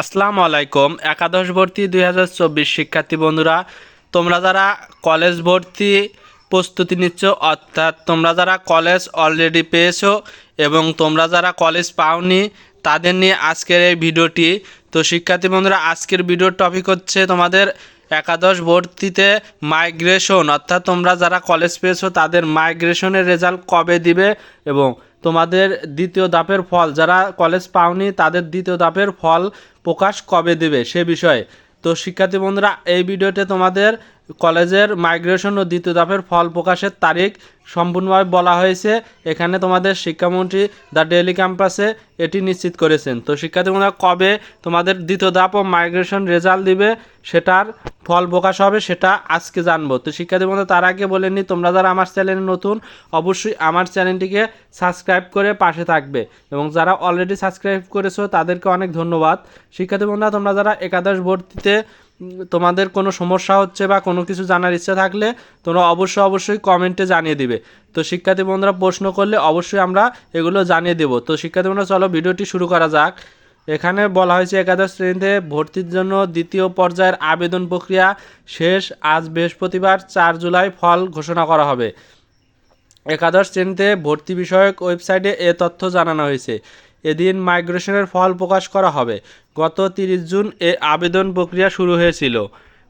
আসসালামু আলাইকুম। একাদশ ভর্তি দুই হাজার চব্বিশ শিক্ষার্থী বন্ধুরা, তোমরা যারা কলেজ ভর্তি প্রস্তুতি নিচ্ছ, অর্থাৎ তোমরা যারা কলেজ অলরেডি পেয়েছ এবং তোমরা যারা কলেজ পাওনি, তাদের নিয়ে আজকের এই ভিডিওটি। তো শিক্ষার্থী বন্ধুরা, আজকের ভিডিওর টপিক হচ্ছে তোমাদের একাদশ ভর্তিতে মাইগ্রেশন অর্থাৎ তোমরা যারা কলেজ পেয়েছ, তাদের মাইগ্রেশনের রেজাল্ট কবে দিবে এবং তোমাদের দ্বিতীয় দাপের ফল। যারা কলেজ পাওনি, তাদের দ্বিতীয় দাপের ফল প্রকাশ কবে দেবে সে বিষয়ে। তো শিক্ষার্থী বন্ধুরা, এই ভিডিওতে তোমাদের কলেজের মাইগ্রেশন ও দ্বিতীয় ধাপের ফল প্রকাশের তারিখ সম্পূর্ণভাবে বলা হয়েছে। এখানে তোমাদের শিক্ষামন্ত্রী দ্য ডেলি ক্যাম্পাসে এটি নিশ্চিত করেছেন। তো শিক্ষার্থী বন্ধুরা, কবে তোমাদের দ্বিতীয় ধাপ ও মাইগ্রেশন রেজাল্ট দিবে, সেটার ফল প্রকাশ হবে সেটা আজকে জানব। তো শিক্ষার্থী বন্ধু, তার আগে বলে নিই তোমরা যারা আমার চ্যানেলে নতুন, অবশ্যই আমার চ্যানেলটিকে সাবস্ক্রাইব করে পাশে থাকবে এবং যারা অলরেডি সাবস্ক্রাইব করেছ, তাদেরকে অনেক ধন্যবাদ। শিক্ষার্থী বন্ধুরা, তোমরা যারা একাদশ ভর্তিতে তোমাদের কোনো সমস্যা হচ্ছে বা কোনো কিছু জানার ইচ্ছা থাকলে, তোমরা অবশ্যই অবশ্যই কমেন্টে জানিয়ে দিবে। তো শিক্ষার্থী বন্ধুরা, প্রশ্ন করলে অবশ্যই আমরা এগুলো জানিয়ে দেবো। তো শিক্ষার্থী বন্ধুরা, চলো ভিডিওটি শুরু করা যাক। এখানে বলা হয়েছে একাদশ শ্রেণীতে ভর্তির জন্য দ্বিতীয় পর্যায়ের আবেদন প্রক্রিয়া শেষ। আজ বৃহস্পতিবার চার জুলাই ফল ঘোষণা করা হবে। একাদশ শ্রেণীতে ভর্তি বিষয়ক ওয়েবসাইটে এ তথ্য জানানো হয়েছে। এদিন মাইগ্রেশনের ফল প্রকাশ করা হবে। গত তিরিশ জুন এ আবেদন প্রক্রিয়া শুরু হয়েছিল।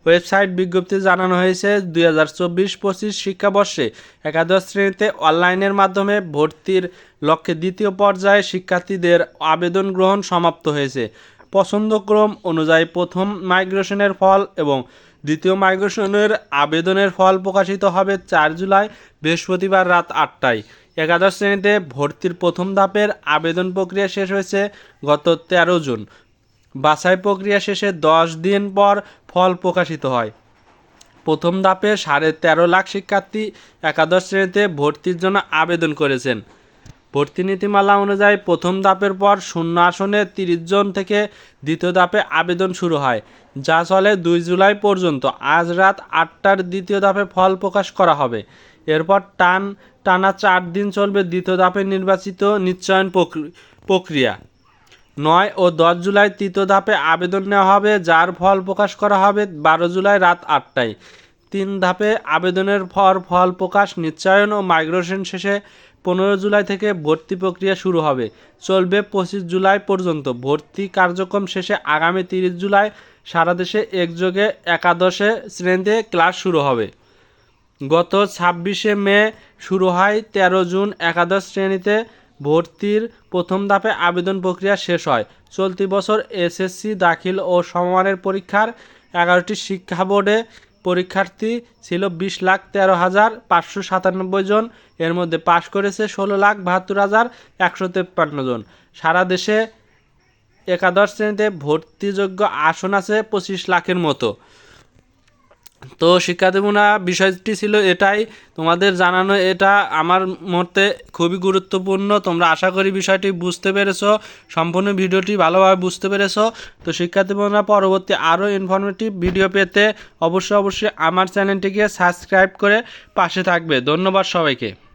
ওয়েবসাইট বিজ্ঞপ্তিতে জানানো হয়েছে, দুই হাজার চব্বিশ পঁচিশ শিক্ষাবর্ষে একাদশ শ্রেণীতে অনলাইনের মাধ্যমে ভর্তির লক্ষ্যে দ্বিতীয় পর্যায়ে শিক্ষার্থীদের আবেদন গ্রহণ সমাপ্ত হয়েছে। পছন্দক্রম অনুযায়ী প্রথম মাইগ্রেশনের ফল এবং দ্বিতীয় মাইগ্রেশনের আবেদনের ফল প্রকাশিত হবে চার জুলাই, বৃহস্পতিবার রাত আটটায়। একাদশ শ্রেণীতে ভর্তির প্রথম ধাপের আবেদন প্রক্রিয়া শেষ হয়েছে গত তেরো জুন। বাছাই প্রক্রিয়া শেষে দশ দিন পর ফল প্রকাশিত হয়। প্রথম ধাপে সাড়ে তেরো লাখ শিক্ষার্থী একাদশ শ্রেণীতে ভর্তির জন্য আবেদন করেছেন। ভর্তি নীতিমালা অনুযায়ী প্রথম ধাপের পর শূন্য আসনে তিরিশ জন থেকে দ্বিতীয় ধাপে আবেদন শুরু হয়, যা চলে দুই জুলাই পর্যন্ত। আজ রাত আটটার দ্বিতীয় ধাপে ফল প্রকাশ করা হবে। এরপর টান, টানা চার দিন চলবে দ্বিতীয় ধাপে নির্বাচিত নিশ্চয়ন প্রক্রি- প্রক্রিয়া। নয় ও দশ জুলাই তৃতীয় ধাপে আবেদন নেওয়া হবে, যার ফল প্রকাশ করা হবে বারো জুলাই রাত আটটায়। তিন ধাপে আবেদনের পর ফল প্রকাশ, নিশ্চয়ন ও মাইগ্রেশন শেষে পনেরো জুলাই থেকে ভর্তি প্রক্রিয়া শুরু হবে। চলবে পঁচিশ জুলাই পর্যন্ত। ভর্তি কার্যক্রম শেষে আগামী তিরিশ জুলাই সারা দেশে একযোগে একাদশে শ্রেণীতে ক্লাস শুরু হবে। গত ছাব্বিশে মে শুরু হয় তেরো জুন একাদশ শ্রেণীতে ভর্তির প্রথম ধাপে আবেদন প্রক্রিয়া শেষ হয়। চলতি বছর এসএসসি দাখিল ও সমমানের পরীক্ষার এগারোটি শিক্ষা বোর্ডে পরীক্ষার্থী ছিল বিশ লাখ তেরো হাজার পাঁচশো সাতানব্বই জন। এর মধ্যে পাশ করেছে ষোলো লাখ বাহাত্তর হাজার একশো তেপ্পান্ন জন। সারা দেশে একাদশ শ্রেণীতে ভর্তিযোগ্য আসন আছে পঁচিশ লাখের মতো। তো শিক্ষার্থীরা বিষয়টি ছিল এটাই। তোমাদের জানানো এটা আমার মতে খুবই গুরুত্বপূর্ণ। তোমরা আশা করি বিষয়টি বুঝতে পেরেছ, সম্পূর্ণ ভিডিওটি ভালোভাবে বুঝতে পেরেছ। তো শিক্ষার্থীরা পরবর্তী আরও ইনফরমেটিভ ভিডিও পেতে অবশ্যই অবশ্যই আমার চ্যানেলটিকে সাবস্ক্রাইব করে পাশে থাকবে। ধন্যবাদ সবাইকে।